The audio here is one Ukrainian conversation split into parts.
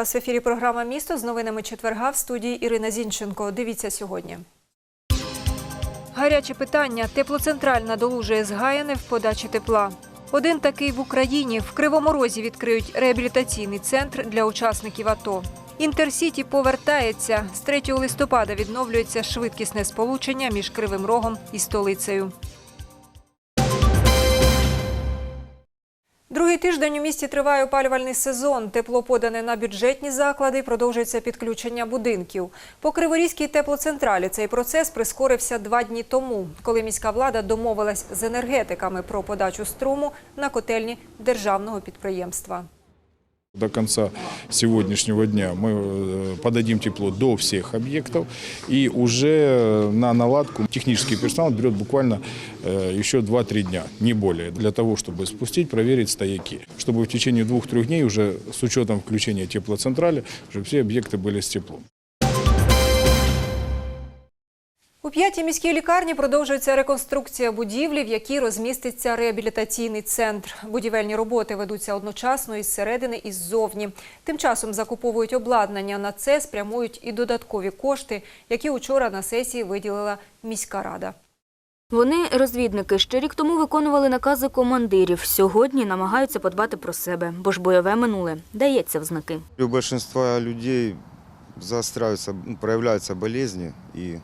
Вас в ефірі. Програма Місто з новинами четверга в студії Ірина Зінченко. Дивіться сьогодні. Гаряче питання. Теплоцентраль надолужує згаяне в подачі тепла. Один такий в Україні в Кривому Розі відкриють реабілітаційний центр для учасників АТО. Інтерсіті повертається. З 3 листопада відновлюється швидкісне сполучення між Кривим Рогом і столицею. Другий тиждень у місті триває опалювальний сезон. Тепло подане на бюджетні заклади, продовжується підключення будинків. По Криворізькій теплоцентралі цей процес прискорився два дні тому, коли міська влада домовилась з енергетиками про подачу струму на котельні державного підприємства. До конца сегодняшнего дня мы э, подадим тепло до всех объектов. И уже на наладку технический персонал берет буквально э, еще 2-3 дня, не более, для того, чтобы спустить, проверить стояки. Чтобы в течение двух-трех дней уже с учетом включения теплоцентрали, уже все объекты были с теплом. У п'ятій міській лікарні продовжується реконструкція будівлі, в якій розміститься реабілітаційний центр. Будівельні роботи ведуться одночасно із середини і ззовні. Тим часом закуповують обладнання. На це спрямують і додаткові кошти, які учора на сесії виділила міська рада. Вони розвідники ще рік тому виконували накази командирів. Сьогодні намагаються подбати про себе, бо ж бойове минуле дається в знаки. У большинства людей заостряются, ну, проявляются болезни, и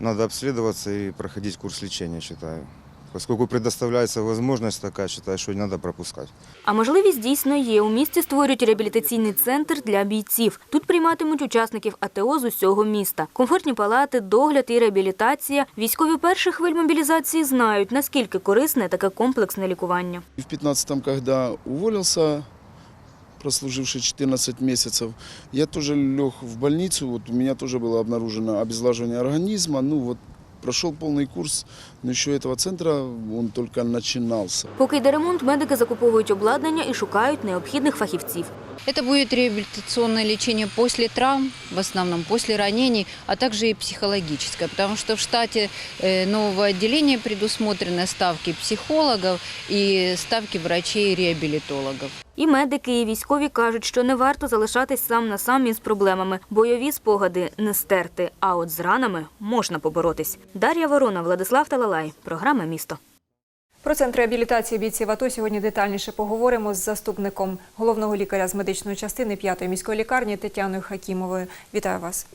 надо обследоваться и проходить курс лечения, считаю. Поскольку предоставляется возможность такая, считаю, что не надо пропускать. А можливість дійсно є. У місті створюють реабілітаційний центр для бійців. Тут прийматимуть учасників АТО з усього міста. Комфортні палати, догляд і реабілітація. Військові перших хвиль мобілізації знають, наскільки корисне таке комплексне лікування. В 15-м, когда уволился, прослуживший 14 месяцев, я тоже лег в больницу. Вот у меня тоже было обнаружено обезлаживание организма. Ну вот прошел полный курс, но еще этого центра он только начинался. Поки йде ремонт, медики закуповують обладнання і шукають необхідних фахівців. Это будет реабилитационное лечение после травм, в основном после ранений, а также и психологическое, потому что в штате э, нового отделения предусмотрены ставки психологов и ставки врачей-реабилитологов. І медики, і військові кажуть, що не варто залишатись сам на сам із проблемами. Бойові спогади не стерти, а от з ранами можна поборотись. Дар'я Ворона, Владислав Талалай. Програма «Місто». Про центр реабілітації бійців АТО сьогодні детальніше поговоримо з заступником головного лікаря з медичної частини 5-ї міської лікарні Тетяною Хакімовою. Вітаю вас.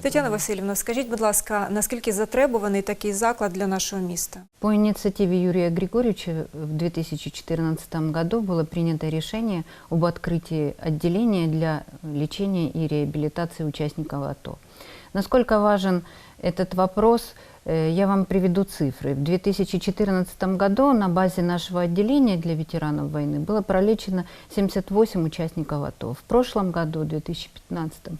Тетяна Васильівна, скажіть, будь ласка, наскільки затребуваний такий заклад для нашого міста? По инициативе Юрия Григорьевича в 2014 году было принято решение об открытии отделения для лечения и реабилитации участников АТО. Насколько важен этот вопрос, э, я вам приведу цифры. В 2014 году на базе нашего отделения для ветеранов войны было пролечено 78 участников АТО. В прошлом году, в 2015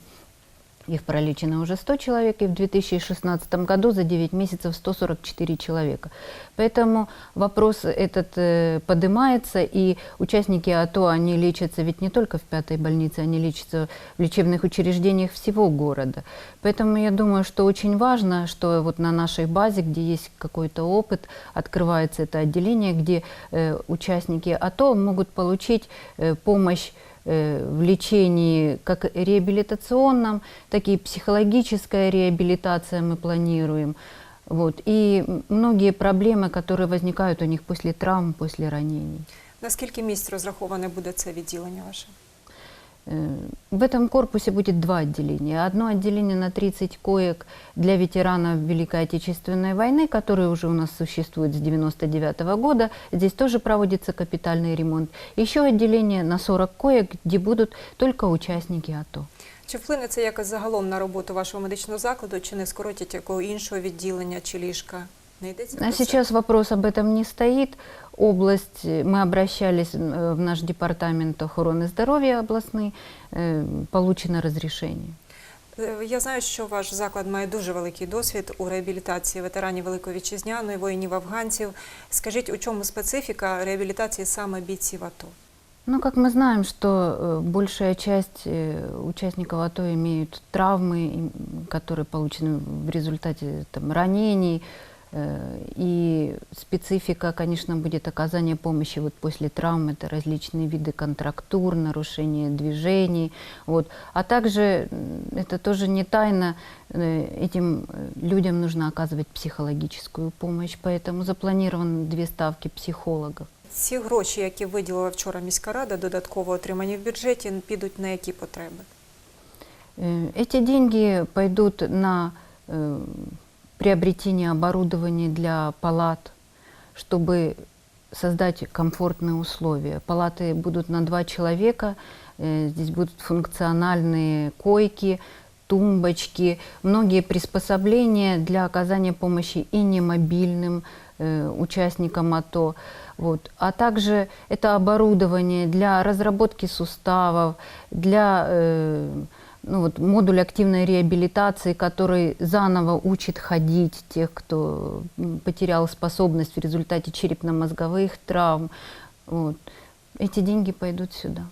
их пролечено уже 100 человек, и в 2016 году за 9 месяцев 144 человека. Поэтому вопрос этот э, поднимается, и участники АТО, они лечатся ведь не только в пятой больнице, они лечатся в лечебных учреждениях всего города. Поэтому я думаю, что очень важно, что вот на нашей базе, где есть какой-то опыт, открывается это отделение, где э, участники АТО могут получить э, помощь в лечении как реабилитационном, так и психологическая реабилитация мы планируем. Вот. И многие проблемы, которые возникают у них после травм, после ранений. Наскільки місць розраховане буде це відділення ваше? Э, В этом корпусе будет два отделения. Одно отделение на 30 коек для ветеранов Великой Отечественной войны, которые уже у нас существуют с 99 года. Здесь тоже проводится капитальный ремонт. Еще отделение на 40 коек, где будут только участники АТО. Чи вплине це якось загалом на роботу вашого медичного закладу, чи не скоротять якого іншого відділення чи ліжка? Не йдеться А про це? сейчас вопрос об этом не стоит. Область, э, мы обращались э, в наш департамент охраны здоровья областный, э, получено разрешение. Е, Я знаю, що ваш заклад має дуже великий досвід у реабілітації ветеранів Великої Вітчизняної, воїнів афганців. Скажіть, у чому специфіка реабілітації саме бійців АТО? Ну, как мы знаем, что э, большая часть э, участников АТО имеют травмы, им, которые получены в результате там, ранений, Э, И специфика, конечно, будет оказание помощи вот после травм, это различные виды контрактур, нарушение движений. Вот. А также, м, это тоже не тайна, э, этим э, людям нужно оказывать психологическую помощь, поэтому запланированы две ставки психологов. Ці гроші, які виділила вчора міська рада, додатково отримані в бюджеті, підуть на які потреби? Э, Эти деньги пойдут на э, приобретение оборудования для палат, чтобы создать комфортные условия. Палаты будут на два человека, э, здесь будут функциональные койки, тумбочки, многие приспособления для оказания помощи и немобильным э, участникам АТО. Вот. А также это оборудование для разработки суставов, для э, ну вот, модуль активной реабилитации, который заново учит ходить тех, кто м, потерял способность в результате черепно-мозговых травм. Вот. Эти деньги пойдут сюда.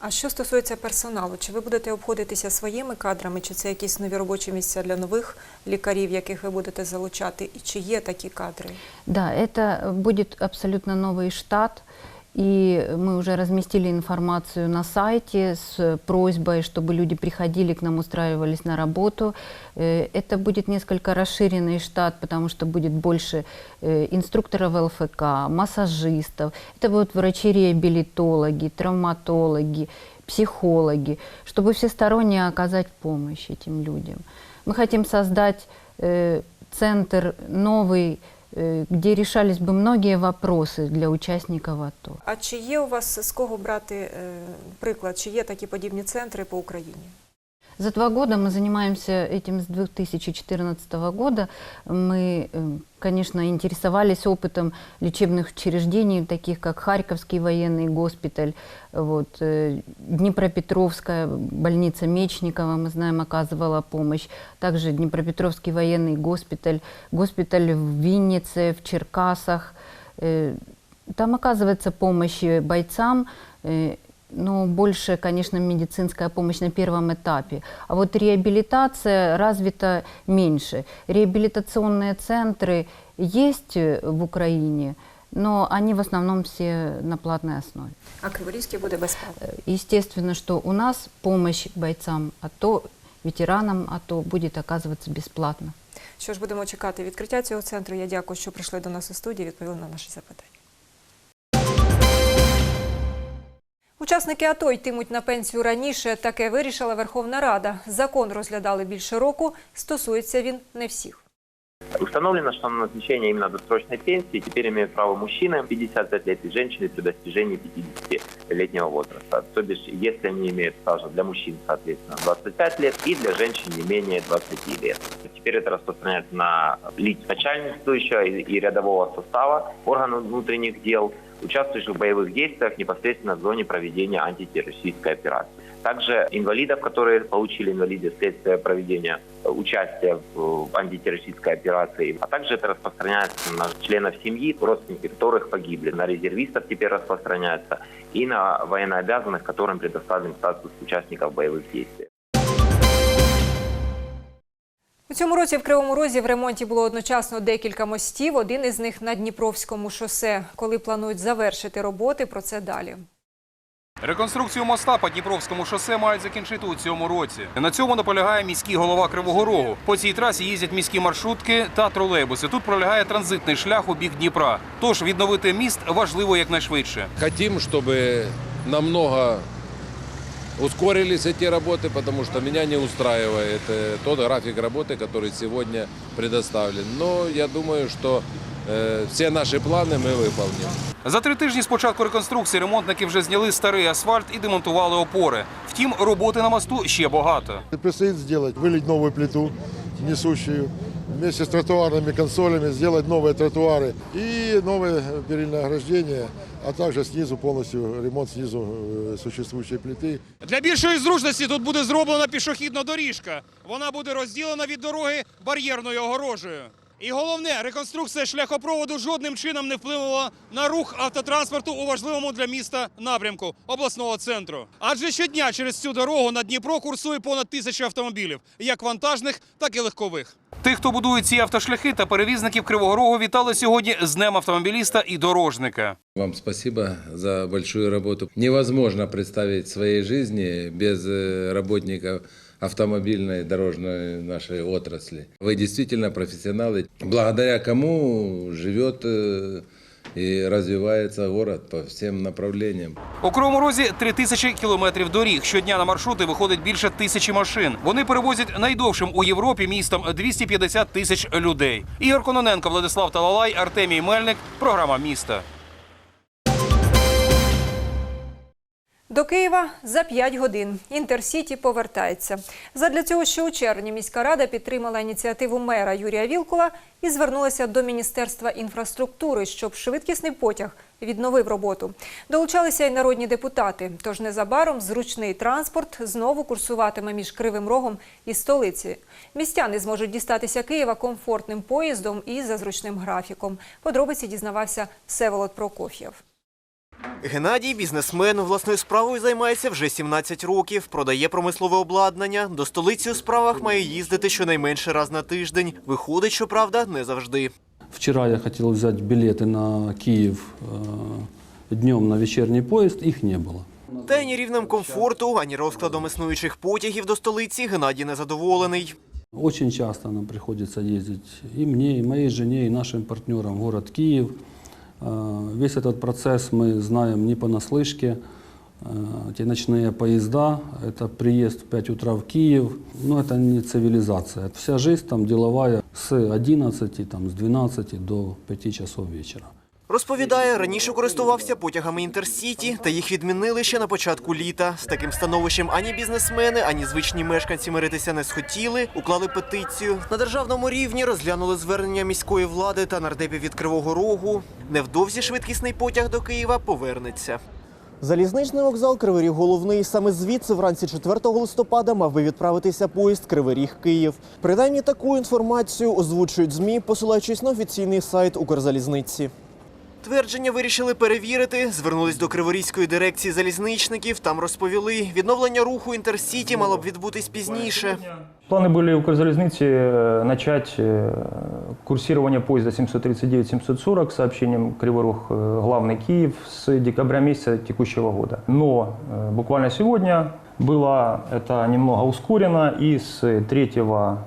А що стосується персоналу, чи ви будете обходитися своїми кадрами, чи це якісь нові робочі місця для нових лікарів, яких ви будете залучати, і чи є такі кадри? Да, это будет абсолютно новый штат. И мы уже разместили информацию на сайте с просьбой, чтобы люди приходили к нам, устраивались на работу. Э, Это будет несколько расширенный штат, потому что будет больше э, инструкторов ЛФК, массажистов. Это будут врачи-реабилитологи, травматологи, психологи, чтобы всесторонне оказать помощь этим людям. Мы хотим создать э, центр новый, э, где решались бы многие вопросы для участников АТО. А чи є у вас з кого брати е, приклад? Чи є такі подібні центри по Україні? За два года мы занимаемся этим с 2014 года. Мы, э, конечно, интересовались опытом лечебных учреждений, таких как Харьковский военный госпиталь, вот, э, Днепропетровская больница Мечникова, мы знаем, оказывала помощь. Также Днепропетровский военный госпиталь, госпиталь в Виннице, в Черкасах. Э, Там оказывается помощь бойцам, э, но больше, конечно, медицинская помощь на первом этапе. А вот реабилитация развита меньше. Реабилитационные центры есть э, в Украине, но они в основном все на платной основе. А Криворізький буде безплатно. Э, Естественно, что у нас помощь бойцам АТО, ветеранам АТО будет оказываться бесплатно. Що ж будемо чекати відкриття цього центру? Я дякую, що прийшли до нас у студію, відповіли на наші запитання. Учасники АТО йтимуть на пенсію раніше. Таке вирішила Верховна Рада. Закон розглядали більше року. Стосується він не всіх. Установлено, что на назначение именно досрочной пенсии теперь имеют право мужчины 55 лет и женщины при достижении 50-летнего возраста. То бишь, если они имеют стажа для мужчин, соответственно, 25 лет и для женщин не менее 20 лет. Теперь это распространяется на лиц начальствующего и и рядового состава органов внутренних дел, участвующих в боевых действиях непосредственно в зоне проведения антитеррористической операции. Также инвалидов, которые получили инвалиды вследствие проведения э, участия в антитеррористической операции, а также это распространяется на членов семьи, родственники которых погибли, на резервистов теперь распространяется и на военнообязанных, которым предоставлен статус участников боевых действий. У цьому році в Кривому Розі в ремонті було одночасно декілька мостів. Один із них на Дніпровському шосе. Коли планують завершити роботи, про це далі. Реконструкцію моста по Дніпровському шосе мають закінчити у цьому році. На цьому наполягає міський голова Кривого Рогу. По цій трасі їздять міські маршрутки та тролейбуси. Тут пролягає транзитний шлях у бік Дніпра. Тож відновити міст важливо якнайшвидше. Хотим, чтобы намного ускорились эти работы, потому что меня не устраивает э, тот график работы, который сегодня предоставлен. Но я думаю, что э, все наши планы мы выполним. За три тижні з початку реконструкції ремонтники вже зняли старий асфальт і демонтували опори. Втім, роботи на мосту ще багато. Предстоит сделать, вылить новую плиту несущую, вместе с тротуарными консолями сделать новые тротуары и новое перильное ограждение, а также снизу полностью ремонт снизу э, существующей плиты. Для більшої зручності тут буде зроблена пішохідна доріжка. Вона буде розділена від дороги бар'єрною огорожею. І головне, реконструкція шляхопроводу жодним чином не вплинула на рух автотранспорту у важливому для міста напрямку обласного центру. Адже щодня через цю дорогу на Дніпро курсує понад тисячу автомобілів, як вантажних, так і легкових. Тих, хто будує ці автошляхи та перевізників Кривого Рогу, вітали сьогодні з Днем автомобіліста і дорожника. Вам спасибо за большую работу. Невозможно представить своей жизни без э, работников автомобильной дорожной нашей отрасли. Вы действительно профессионалы, благодаря кому живет э, и развивается город по всем направлениям. У Кривому Розі три тисячі кілометрів доріг. Щодня на маршрути виходить більше тисячі машин. Вони перевозять найдовшим у Європі містом 250 тисяч людей. Ігор Кононенко, Владислав Талалай, Артемій Мельник. Програма міста. До Києва за 5 годин. Інтерсіті повертається. Задля цього ще у червні міська рада підтримала ініціативу мера Юрія Вілкула і звернулася до Міністерства інфраструктури, щоб швидкісний потяг відновив роботу. Долучалися й народні депутати. Тож незабаром зручний транспорт знову курсуватиме між Кривим Рогом і столиці. Містяни зможуть дістатися Києва комфортним поїздом і за зручним графіком. Подробиці дізнавався Всеволод Прокоф'єв. Геннадій бізнесмен власною справою займається вже 17 років. Продає промислове обладнання. До столиці у справах має їздити щонайменше раз на тиждень. Виходить, щоправда, не завжди. Вчера я хотел взять билеты на Киев э, днем на вечерний поезд, их не было. Та й ні рівнем комфорту, ані розкладом існуючих потягів до столиці Геннадій незадоволений. Очень часто нам приходится ездить и мне, и моей жене, и нашим партнерам в город Киев. Э, Весь этот процесс мы знаем не понаслышке. Э, Эти ночные поезда, это приезд в 5 утра в Киев, но это не цивилизация. Вся жизнь там деловая с 11, там, с 12 до 5 часов вечера. Розповідає, раніше користувався потягами інтерсіті, та їх відмінили ще на початку літа. З таким становищем ані бізнесмени, ані звичні мешканці миритися не схотіли, уклали петицію. На державному рівні розглянули звернення міської влади та нардепів від Кривого Рогу. Невдовзі швидкісний потяг до Києва повернеться. Залізничний вокзал Кривий Ріг головний. Саме звідси вранці 4 листопада мав би відправитися поїзд Кривий Ріг Київ. Принаймні таку інформацію озвучують ЗМІ, посилаючись на офіційний сайт Укрзалізниці Твердження вирішили перевірити. Звернулись до Криворізької дирекції залізничників. Там розповіли, відновлення руху інтерсіті мало б відбутись пізніше. Планы были у Укрзалезницы э, начать э, курсирование поезда 739-740 с сообщением Кривой Рог э, главный Киев с декабря месяца текущего года. Но э, буквально сегодня было это немного ускорено, и с 3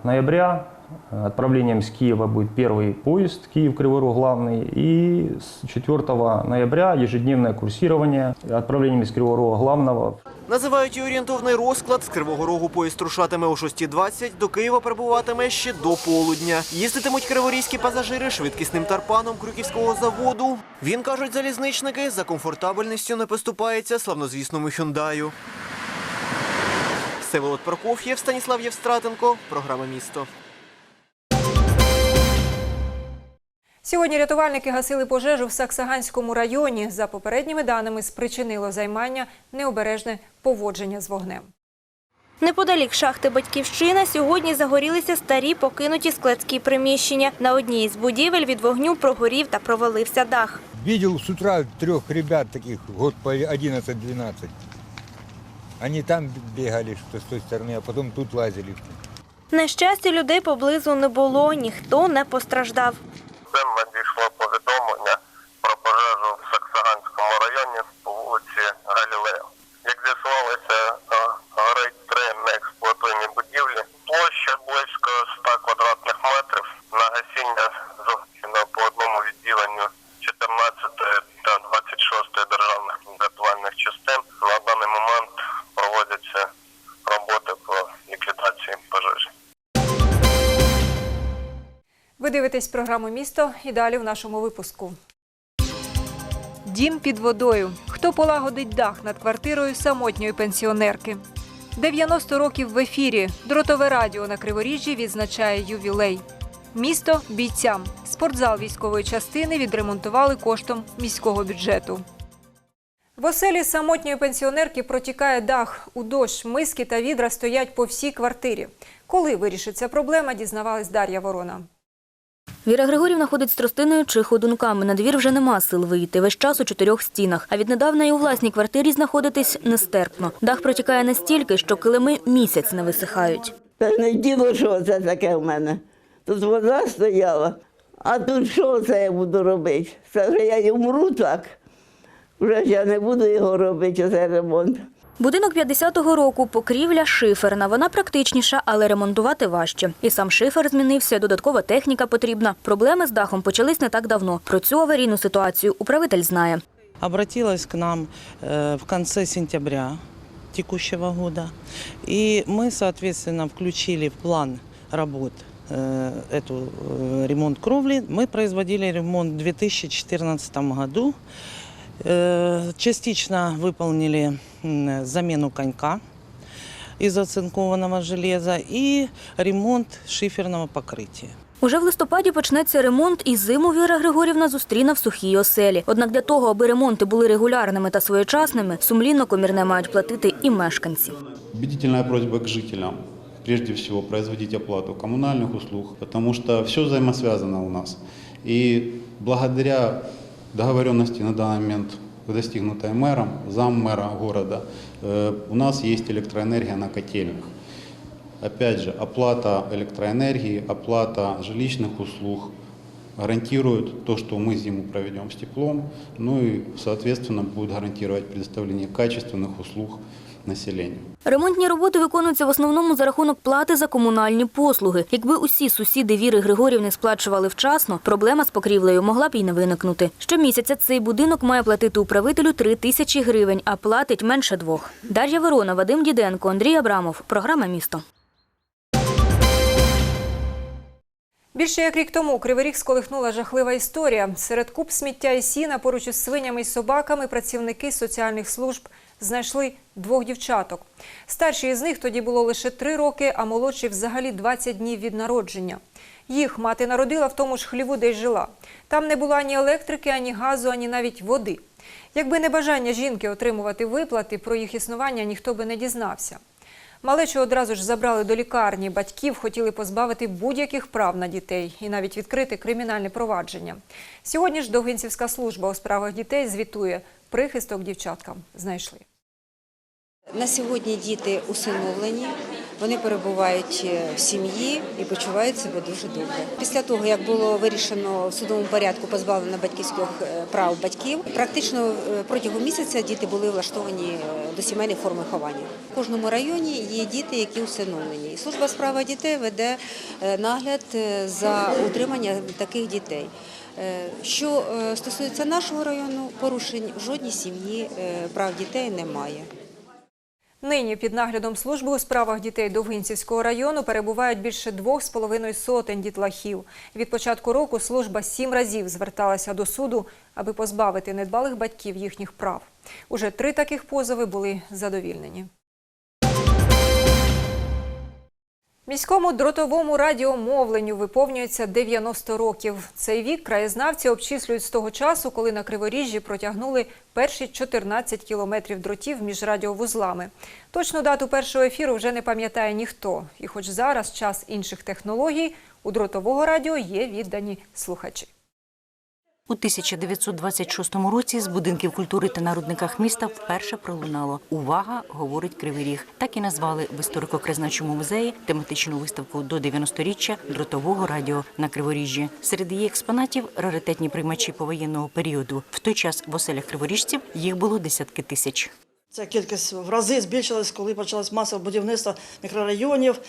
ноября э, отправлением с Киева будет первый поезд Киев-Кривой Рог главный, и с 4 ноября ежедневное курсирование отправлением из Кривого главного Називають і орієнтовний розклад. З Кривого Рогу поїзд рушатиме о 6.20, до Києва прибуватиме ще до полудня. Їздитимуть криворізькі пасажири швидкісним тарпаном Крюківського заводу. Він, кажуть залізничники, за комфортабельністю не поступається славнозвісному Хюндаю. Всеволод Прокоф'єв, Станіслав Євстратенко. Програма «Місто». Сьогодні рятувальники гасили пожежу в Саксаганському районі. За попередніми даними, спричинило займання необережне поводження з вогнем. Неподалік шахти Батьківщина сьогодні загорілися старі покинуті складські приміщення. На одній із будівель від вогню прогорів та провалився дах. Видел с утра трех ребят таких, год по 11-12. Они там бегали, что с той стороны, а потом тут лазили. На щастя, людей поблизу не було, ніхто не постраждав. Надійшло повідомлення про пожежу дивитесь програму Місто і далі в нашому випуску. Дім під водою. Хто полагодить дах над квартирою самотньої пенсіонерки? 90 років в ефірі. Дротове радіо на Криворіжжі відзначає ювілей. Місто бійцям. Спортзал військової частини відремонтували коштом міського бюджету. В оселі самотньої пенсіонерки протікає дах. У дощ миски та відра стоять по всій квартирі. Коли вирішиться проблема, дізнавалась Дар'я Ворона. Віра Григорівна ходить з тростиною чи ходунками. На двір вже нема сил вийти. Весь час у чотирьох стінах. А віднедавна і у власній квартирі знаходитись нестерпно. Дах протікає настільки, що килими місяць не висихають. Та не діло, що це таке в мене. Тут вода стояла, а тут що це я буду робити? Це вже я й умру так. Вже ж я не буду його робити, цей ремонт. Будинок 50-го року, покрівля шиферна. Вона практичніша, але ремонтувати важче. І сам шифер змінився, додаткова техніка потрібна. Проблеми з дахом почались не так давно. Про цю аварійну ситуацію управитель знає. обратилась к нам э, в конце сентября текущего года. И мы, соответственно, включили в план работ э, эту э, ремонт кровли. Мы производили ремонт в 2014 году. Э, Частично выполнили м, замену конька из оцинкованного железа и ремонт шиферного покрытия. Уже в листопаді почнеться ремонт, і зиму Віра Григорівна зустріне в сухій оселі. Однак для того, аби ремонти були регулярними та своєчасними, сумлінно комірне мають платити і мешканці. Убедительная просьба к жителям. Прежде всего, производить оплату коммунальных услуг, потому что все взаимосвязано у нас. И благодаря договоренности на данный момент, достигнутой мэром, заммэра города, э, у нас есть электроэнергия на котельных. Опять же, оплата электроэнергии, оплата жилищных услуг гарантирует то, что мы зиму проведем с теплом, ну и, соответственно, будет гарантировать предоставление качественных услуг населению. Ремонтні роботи виконуються в основному за рахунок плати за комунальні послуги. Якби усі сусіди Віри Григорівни сплачували вчасно, проблема з покрівлею могла б і не виникнути. Щомісяця цей будинок має платити управителю 3 тисячі гривень, а платить менше двох. Дар'я Ворона, Вадим Діденко, Андрій Абрамов. Програма «Місто». Більше як рік тому Кривий Ріг сколихнула жахлива історія. Серед куб сміття і сіна поруч із свинями і собаками працівники соціальних служб знайшли двох дівчаток. Старшій із них тоді було лише три роки, а молодшій взагалі 20 днів від народження. Їх мати народила в тому ж хліву, де й жила. Там не було ані електрики, ані газу, ані навіть води. Якби не бажання жінки отримувати виплати, про їх існування ніхто би не дізнався. Малечу одразу ж забрали до лікарні. Батьків хотіли позбавити будь-яких прав на дітей і навіть відкрити кримінальне провадження. Сьогодні ж Довгинцівська служба у справах дітей звітує, прихисток дівчаткам знайшли. На сьогодні діти усиновлені, вони перебувають е, в сім'ї і почувають себе дуже добре. Після того, як було вирішено в судовому порядку позбавлення батьківських е, прав батьків, практично е, протягом місяця діти були влаштовані до сімейних форм виховання. В кожному районі є діти, які усиновлені. Служба справа дітей веде нагляд за утримання таких дітей. Що стосується нашого району, порушень жодній сім'ї прав дітей немає. Нині під наглядом служби у справах дітей Довгинцівського району перебувають більше двох з половиною сотень дітлахів. Від початку року служба сім разів зверталася до суду, аби позбавити недбалих батьків їхніх прав. Уже три таких позови були задовільнені. Міському дротовому радіомовленню виповнюється 90 років. Цей вік краєзнавці обчислюють з того часу, коли на Криворіжжі протягнули перші 14 кілометрів дротів між радіовузлами. Точну дату першого ефіру вже не пам'ятає ніхто. І хоч зараз час інших технологій, у дротового радіо є віддані слухачі. У 1926 році з будинків культури та народниках міста вперше пролунало Увага, говорить Кривий Ріг. Так і назвали в історико-краєзнавчому музеї тематичну виставку до 90-річчя дротового радіо на Криворіжжі. Серед її експонатів раритетні приймачі повоєнного періоду. В той час в оселях криворіжців їх було десятки тисяч. Ця кількість в рази збільшилась, коли почалось масове будівництво мікрорайонів.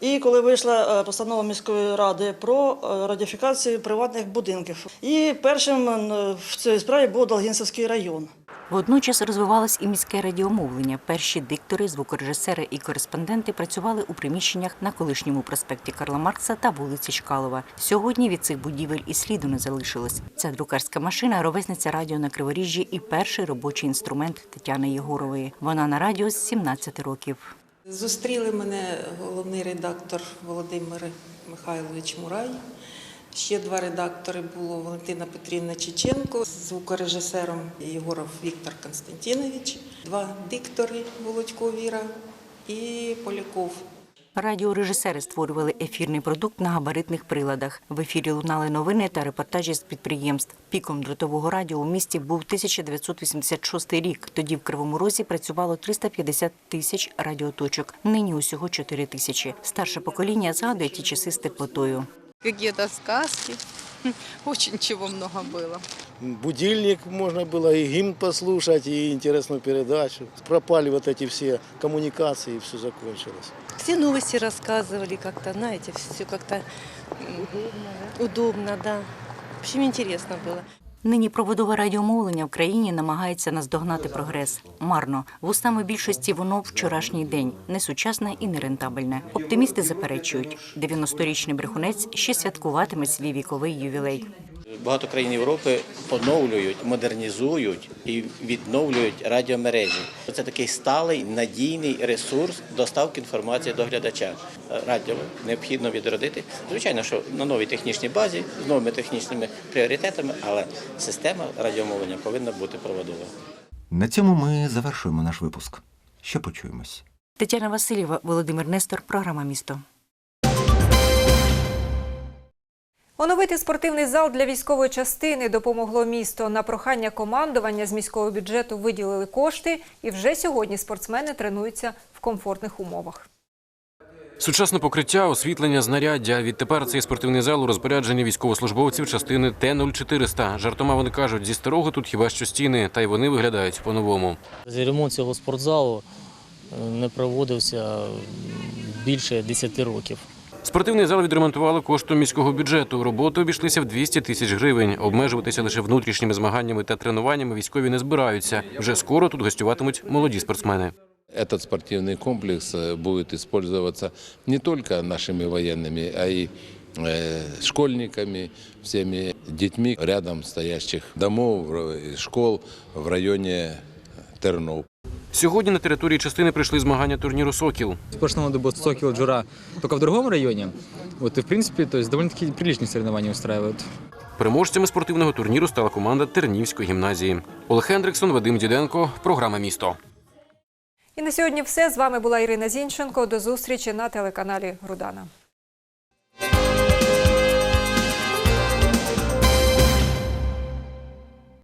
І коли вийшла е, постанова міської ради про е, радіофікацію приватних будинків. І першим е, в цій справі був Долгінцевський район. Водночас розвивалось і міське радіомовлення. Перші диктори, звукорежисери і кореспонденти працювали у приміщеннях на колишньому проспекті Карла Маркса та вулиці Чкалова. Сьогодні від цих будівель і сліду не залишилось. Ця друкарська машина ровесниця радіо на Криворіжжі і перший робочий інструмент Тетяни Єгорової. Вона на радіо з 17 років. Зустріли мене головний редактор Володимир Михайлович Мурай. Ще два редактори було Валентина Петрівна Чеченко, звукорежисером Єгоров Віктор Константинович, два диктори Володько Віра і Поляков Радіорежисери створювали ефірний продукт на габаритних приладах. В ефірі лунали новини та репортажі з підприємств. Піком дротового радіо у місті був 1986 рік. Тоді в Кривому Розі працювало 350 тисяч радіоточок. Нині усього 4 тисячі. Старше покоління згадує ті часи з теплотою. Какие-то сказки. Очень чего много было. Будильник можно было и гимн послушать, и интересную передачу. Пропали вот эти все коммуникации, и все закончилось. Все новости рассказывали как-то, знаете, все как-то удобно, да. В общем, интересно было. Нині проводове радіомовлення в країні намагається наздогнати прогрес. Марно. Вустами більшості воно вчорашній день, несучасне і нерентабельне. Оптимісти заперечують, 90-річний брехунець ще святкуватиме свій віковий ювілей. Багато країн Європи поновлюють, модернізують і відновлюють радіомережі. Це такий сталий надійний ресурс доставки інформації до глядача. Радіо необхідно відродити. Звичайно, що на новій технічній базі з новими технічними пріоритетами, але система радіомовлення повинна бути проводова. На цьому ми завершуємо наш випуск. Ще почуємось. Тетяна Васильєва, Володимир Нестор, програма Місто. Оновити спортивний зал для військової частини допомогло місто. На прохання командування з міського бюджету виділили кошти, і вже сьогодні спортсмени тренуються в комфортних умовах. Сучасне покриття, освітлення, знаряддя. Відтепер цей спортивний зал у розпорядженні військовослужбовців частини Т-0400. Жартома вони кажуть, зі старого тут хіба що стіни, та й вони виглядають по-новому. Ремонт цього спортзалу е, не проводився більше 10 років. Спортивний зал відремонтували коштом міського бюджету. Роботи обійшлися в 200 тисяч гривень. Обмежуватися лише внутрішніми змаганнями та тренуваннями військові не збираються. Вже скоро тут гостюватимуть молоді спортсмени. Этот спортивный комплекс э, будет использоваться не только нашими военными, а и э, школьниками, всеми детьми рядом стоящих домов, э, школ в районе Тернов. Сьогодні на території частини прийшли змагання турніру Сокіл. Году был Сокол Джура только в другом районе. Вот, и, в принципе, то есть довольно-таки приличные соревнования устраивают. Переможцями спортивного турніру стала команда Тернівської гімназії. Олег Хендриксон, Вадим Діденко. Програма Місто. І на сьогодні все. З вами була Ірина Зінченко. До зустрічі на телеканалі Рудана.